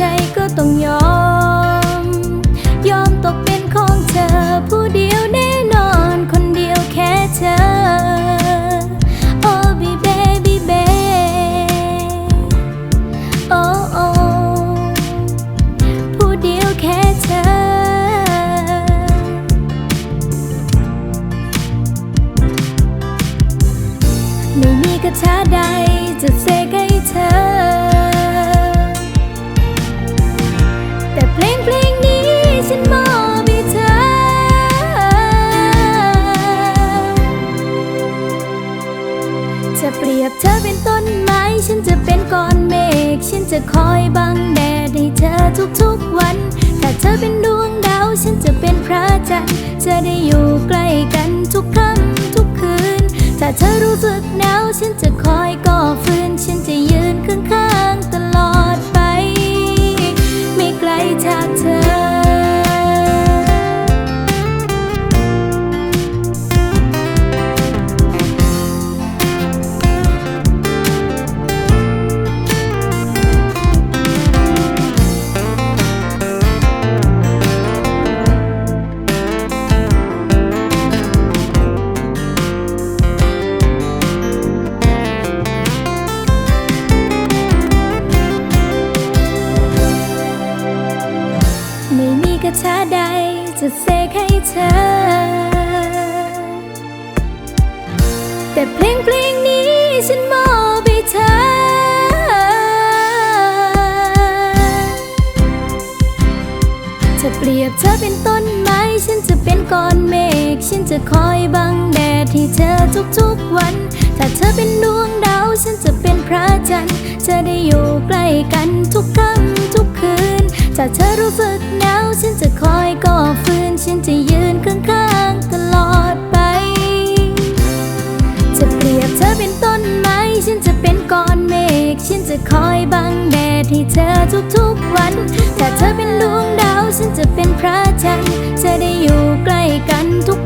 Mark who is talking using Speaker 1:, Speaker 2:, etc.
Speaker 1: ช่ก็ต้องยอม ยอมตกเป็นของเธอ ผู้เดียวแน่นอนคนเดียวแค่เธอโอ้บีเบบีเบโอ้โอ้ผู้เดียวแค่เธอ ไม่มีคาถาใดจะเส ฉันจะเป็นก้อนเมฆฉันจะคอยบังแดดให้เธอทุกๆวัน ถ้าเธอเป็นดวงดาว ฉันจะเป็นพระจันทร์จะได้อยู่ใกล้กันทุกค่ำทุกคืน ถ้าเธอรู้สึกหนาว ฉันจะคอยก่อฟืน ฉันจะยืนข้างๆตลอดไป ไม่ไกลจากเธอ จะเสกให้เธอ แต่เพลงเพลงนี้ฉันมอบให้เธอ จะเปรียบเธอเป็นต้นไม้ ฉันจะเป็นก้อนเมฆ ฉันจะคอยบังแดดให้เธอทุกๆวัน ถ้าเธอเป็นดวงดาว ฉันจะเป็นพระจันทร์ จะได้อยู่ใกล้กันทุกค่ำทุกคืน ถ้าเธอรู้สึกหนาวฉันจะคอยก่อฟืน ฉันจะยืนข้างๆตลอดไป จะเปรียบเธอเป็นต้นไม้ ฉันจะเป็นก้อนเมฆ ฉันจะคอยบังแดดให้เธอทุกๆวัน ถ้าเธอเป็นดวงดาว ฉันจะเป็นพระจันทร์จะได้อยู่ใกล้กันทุก